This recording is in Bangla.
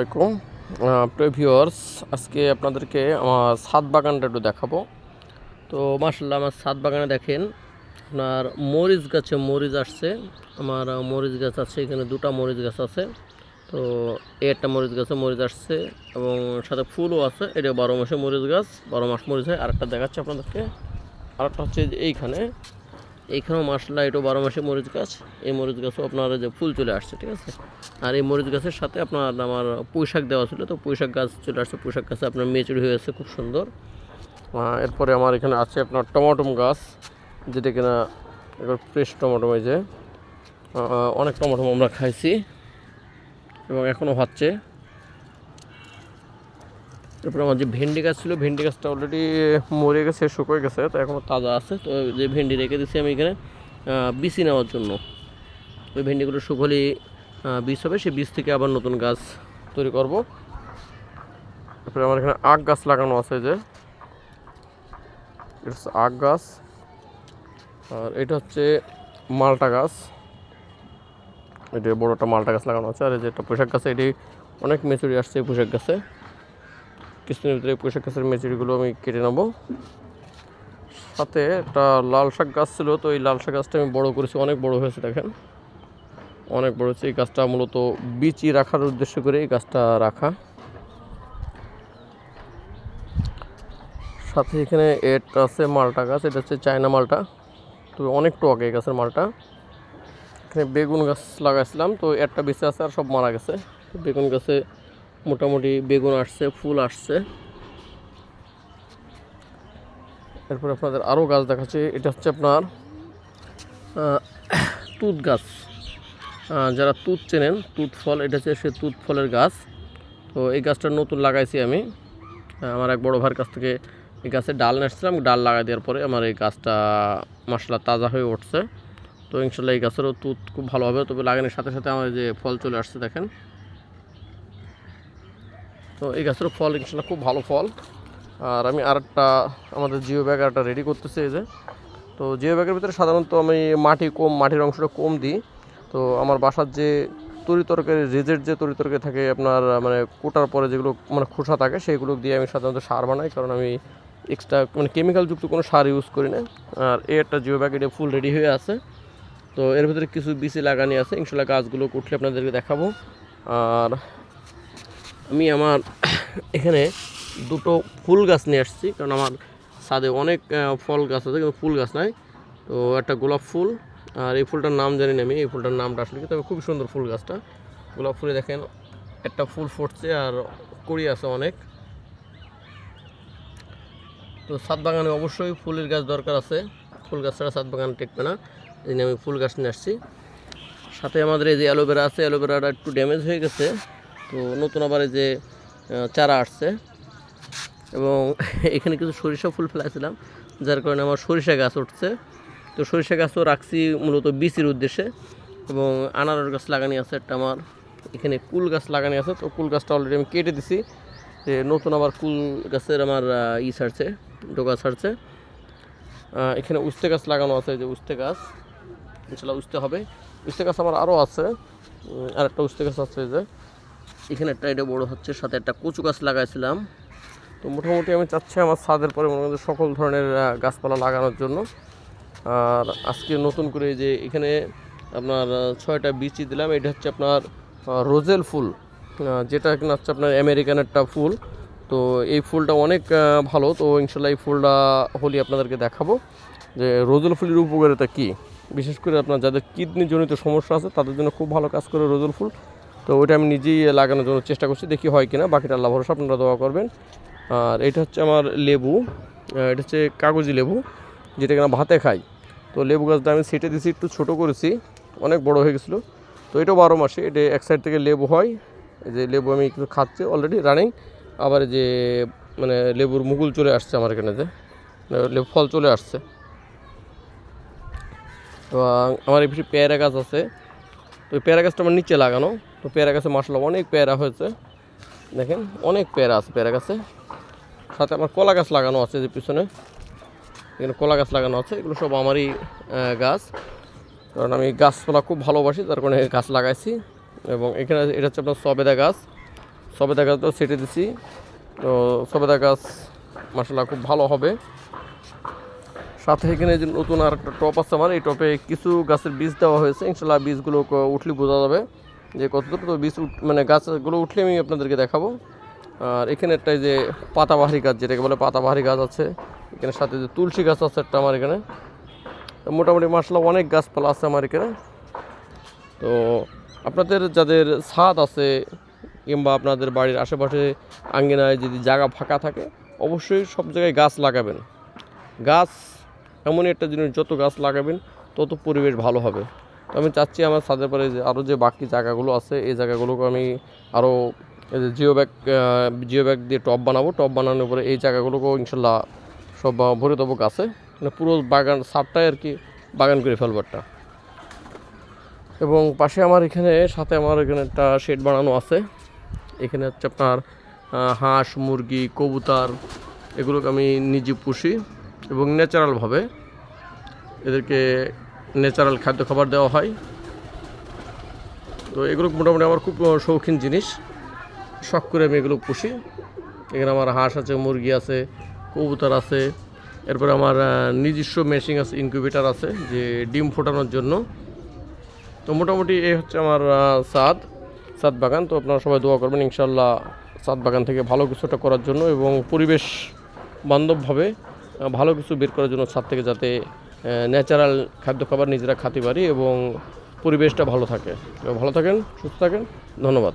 আসসালামাইকুম আজকে আপনাদেরকে আমার ছাদ বাগানটা একটু দেখাবো। তো মার্শাল্লাহ আমার ছাদ বাগানে দেখেন, আপনার মরিচ গাছে মরিচ আসছে। আমার মরিচ গাছ আছে, এখানে দুটা মরিচ গাছ আছে। তো একটা মরিচ গাছে মরিচ আসছে এবং সাথে ফুলও আছে। এটা বারো মাসে মরিচ গাছ, বারো মাস মরিচ হয়। আরেকটা দেখাচ্ছে আপনাদেরকে। আরেকটা হচ্ছে এইখানে এইখানেও মাসলা এটাও বারো মাসে মরিচ গাছ। এই মরিচ গাছও আপনার যে ফুল চলে আসছে, ঠিক আছে? আর এই মরিচ গাছের সাথে আপনার আমার পুঁইশাক দেওয়া ছিল, তো পুঁইশাক গাছ চলে আসছে। পুঁইশাক গাছে আপনার মেচুরি হয়ে আছে খুব সুন্দর। এরপরে আমার এখানে আছে আপনার টমাটম গাছ, যেটা কিনা এবার ফ্রেশ টমাটো যে। অনেক টমাটো আমরা খাইছি এবং এখনও হচ্ছে। তারপরে আমার যে ভেন্ডি গাছ ছিল, ভেন্ডি গাছটা অলরেডি মরে গেছে, শুকিয়ে গেছে, তো এখনও তাজা আছে। তো যে ভেন্ডি রেখে দিচ্ছি আমি এখানে বিচি নেওয়ার জন্য। ওই ভেন্ডিগুলো শুকলি বীজ হবে, সেই বীজ থেকে আবার নতুন গাছ তৈরি করব। তারপরে আমার এখানে আখ গাছ লাগানো আছে যে। হচ্ছে আখ গাছ, আর এটা হচ্ছে মালটা গাছ। এটা বড়টা মালটা গাছ লাগানো আছে, আর এই যে একটা পোশাক গাছে, এটি অনেক মেচুরি আসছে পোশাক গাছে। কিছুদিনের ভিতরে এই পোশাক গাছের মেচুরিগুলো আমি কেটে নেব। সাথে একটা লাল শাক গাছ ছিল, তো এই লাল শাক গাছটা আমি বড় করেছি, অনেক বড় হয়েছে দেখেন। অনেক বড় হয়েছে। এই গাছটা মূলত বিচি রাখার উদ্দেশ্য করে এই গাছটা রাখা। সাথে এখানে এটা আছে মালটা গাছ, এটা হচ্ছে চায়না মালটা। তো অনেক টক এই গাছের মালটা। এখানে বেগুন গাছ লাগাইছিলাম, তো একটা বেঁচে আছে আর সব মারা গেছে। বেগুন গাছে মোটামুটি বেগুন আসছে, ফুল আসছে। এরপর আপনাদের আরও গাছ দেখাচ্ছি, এটা হচ্ছে আপনার তুত গাছ। যারা তুত চেনেন, তুত ফল, এটা হচ্ছে সে তুত ফলের গাছ। তো এই গাছটা নতুন লাগাইছি আমি। আমার এক বড় ভাইয়ের কাছ থেকে এই গাছে ডাল নিয়েছিলাম ডাল লাগাই দেওয়ার পরে আমার এই গাছটা মশলা তাজা হয়ে উঠছে। তো ইনশাল্লাহ এই গাছেরও তুত খুব ভালো হবে, তবে লাগানোর সাথে সাথে আমার যে ফল চলে আসছে, দেখেন। তো এই গাছের ফল ইনশাল্লাহ খুব ভালো ফল। আর আমি আরেকটা আমাদের জিও ব্যাগ একটা রেডি করতেছি এই যে। তো জিও ব্যাগের ভিতরে সাধারণত আমি মাটি কম, মাটির অংশটা কম দিই। তো আমার বাসার যে তরি তরকারি, রেজের যে তরি তরকারি থাকে আপনার মানে কোটার পরে যেগুলো মানে খোসা থাকে সেইগুলো দিয়ে আমি সাধারণত সার বানাই। কারণ আমি এক্সট্রা মানে কেমিক্যাল যুক্ত কোনো সার ইউজ করি না। আর এই একটা জিও ব্যাগ এটা ফুল রেডি হয়ে আছে। তো এর ভিতরে কিছু বিচি লাগানি আছে। ইনশাল্লাহ গাছগুলো উঠলে আপনাদেরকে দেখাবো। আর আমি আমার এখানে দুটো ফুল গাছ নিয়ে আসছি, কারণ আমার ছাদে অনেক ফল গাছ আছে, কিন্তু ফুল গাছ নাই। তো একটা গোলাপ ফুল, আর এই ফুলটার নাম জানি না আমি, এই ফুলটার নামটা আসলে তবে খুব সুন্দর ফুল গাছটা। গোলাপ ফুলে দেখেন, একটা ফুল ফুটছে আর কড়ি আছে অনেক। তো ছাদ বাগানে অবশ্যই ফুলের গাছ দরকার আছে। ফুল গাছ ছাড়া ছাদ বাগান টেকবে না, এই আমি ফুল গাছ নিয়ে আসছি। সাথে আমাদের এই যে অ্যালোভেরা আছে, অ্যালোভেরাটা একটু ড্যামেজ হয়ে গেছে। তো নতুন আবার যে চারা আসছে। এবং এখানে কিছু সরিষা ফুল ফেলাইছিলাম, যার কারণে আমার সরিষা গাছ উঠছে। তো সরিষা গাছও রাখছি মূলত বিচির উদ্দেশ্যে এবং আনারস গাছ লাগানি আছে একটা আমার। এখানে কুল গাছ লাগানি আছে, তো কুল গাছটা অলরেডি আমি কেটে দিছি। যে নতুন আবার কুল গাছের আমার ই ছাড়ছে ডোকা ছাড়ছে। এখানে উস্তে গাছ লাগানো আছে যে উস্তে গাছ। ইনশাল্লাহ উস্তে হবে। উস্তে গাছ আমার আরও আছে। আর একটা উস্তে গাছ আছে যে। এখানে একটা, এটা বড় হচ্ছে, সাথে একটা কচু গাছ লাগাইছিলাম। তো মোটামুটি আমি চাচ্ছি আমার ছাদের পরে মনে সকল ধরনের গাছপালা লাগানোর জন্য। আর আজকে নতুন করে যে এখানে আপনার ছয়টা বিচি দিলাম, এটা হচ্ছে আপনার রোজেল ফুল। যেটা কিনা হচ্ছে আপনার আমেরিকান একটা ফুল। তো এই ফুলটা অনেক ভালো। তো ইনশাল্লাহ এই ফুলটা হলি আপনাদেরকে দেখাবো যে রোজেল ফুলের উপকারিতা কী। বিশেষ করে আপনার যাদের কিডনি জনিত সমস্যা আছে, তাদের জন্য খুব ভালো কাজ করে রোজেল ফুল। তো ওইটা আমি নিজেই লাগানোর জন্য চেষ্টা করছি, দেখি হয় কিনা, বাকিটা আল্লাহ ভরসা, আপনারা দোয়া করবেন। আর এটা হচ্ছে আমার লেবু এটা হচ্ছে কাগজি লেবু, যেটা কিনা ভাতে খাই। তো লেবু গাছটা আমি সেটে দিয়েছি একটু ছোটো করেছি, অনেক বড় হয়ে গেছিল। তো এটাও বারো মাসে, এটা এক সাইড থেকে লেবু হয়। যে লেবু আমি কিছু খাচ্ছি অলরেডি রানিং আবার যে মানে লেবুর মুকুল চলে আসছে আমার এখানে যে মানে লেবু ফল চলে আসছে। এবং আমার এপিসে পেয়ারা গাছ আছে। তো পেয়ারা গাছটা আমার নিচে লাগানো। তো পেয়ারা গাছে মশলা অনেক পেয়ারা হয়েছে। দেখেন, অনেক পেয়ারা আছে পেয়ারা গাছে। সাথে আমার কলা গাছ লাগানো আছে যে পিছনে। এখানে কলা গাছ লাগানো আছে, এগুলো সব আমারই গাছ। কারণ আমি গাছপালা খুব ভালোবাসি, তার কারণে গাছ লাগাইছি। এবং এখানে এটা হচ্ছে আপনার সবেদা গাছ। সবেদা গাছ তো সেটে দিছি। তো সবেদা গাছ মাসাল্লাহ খুব ভালো হবে। সাথে এখানে যে নতুন আর একটা টপ আছে আমার, এই টপে কিছু গাছের বীজ দেওয়া হয়েছে। ইনশাল্লাহ বীজগুলো উঠলে বোঝা যাবে যে কতদূর তো বীজ মানে গাছগুলো উঠলে আমি আপনাদেরকে দেখাবো। আর এখানে একটা যে পাতাবাহারি গাছ, যেটাকে বলে পাতাবাহারি গাছ আছে। এখানে সাথে যে তুলসী গাছ আছে একটা আমার এখানে। তো মোটামুটি মাসাল্লাহ অনেক গাছপালা আছে আমার এখানে। তো আপনাদের যাদের ছাদ আছে কিংবা আপনাদের বাড়ির আশেপাশে আঙ্গিনায় যদি জায়গা ফাঁকা থাকে, অবশ্যই সব জায়গায় গাছ লাগাবেন। গাছ এমনই একটা জিনিস, যত গাছ লাগাবেন তত পরিবেশ ভালো হবে। তো আমি চাচ্ছি আমার ছাদের পরে যে আরও যে বাকি জায়গাগুলো আছে, এই জায়গাগুলোকে আমি আরও জিও ব্যাগ জিও ব্যাগ দিয়ে টব বানাবো। টব বানানোর পরে এই জায়গাগুলোকেও ইনশাল্লাহ সব ভরে দেবো গাছে। মানে পুরো বাগান, সারটাই আর কি বাগান করে ফেলব একটা। এবং পাশে আমার এখানে, সাথে আমার এখানে একটা শেড বানানো আছে। এখানে হচ্ছে আপনার হাঁস, মুরগি, কবুতর, এগুলোকে আমি নিজে পুষি। এবং ন্যাচারালভাবে এদেরকে ন্যাচারাল খাদ্য খাবার দেওয়া হয়। তো এগুলো মোটামুটি আমার খুব শৌখিন জিনিস। শখ করে আমি এগুলো পুষি। এখানে আমার হাঁস আছে, মুরগি আছে, কবুতর আছে। এরপরে আমার নিজস্ব মেশিন আছে, ইনকিউবেটার আছে, যে ডিম ফোটানোর জন্য। তো মোটামুটি এই হচ্ছে আমার সাদ সাদ বাগান। তো আপনারা সবাই দোয়া করবেন ইনশাল্লাহ সাদ বাগান থেকে ভালো কিছুটা করার জন্য এবং পরিবেশ বান্ধবভাবে ভালো কিছু বের করার জন্য ছাদ থেকে যাতে ন্যাচারাল খাদ্য খাবার নিজেরা খাতে পারি এবং পরিবেশটা ভালো থাকে। ভালো থাকেন, সুস্থ থাকেন, ধন্যবাদ।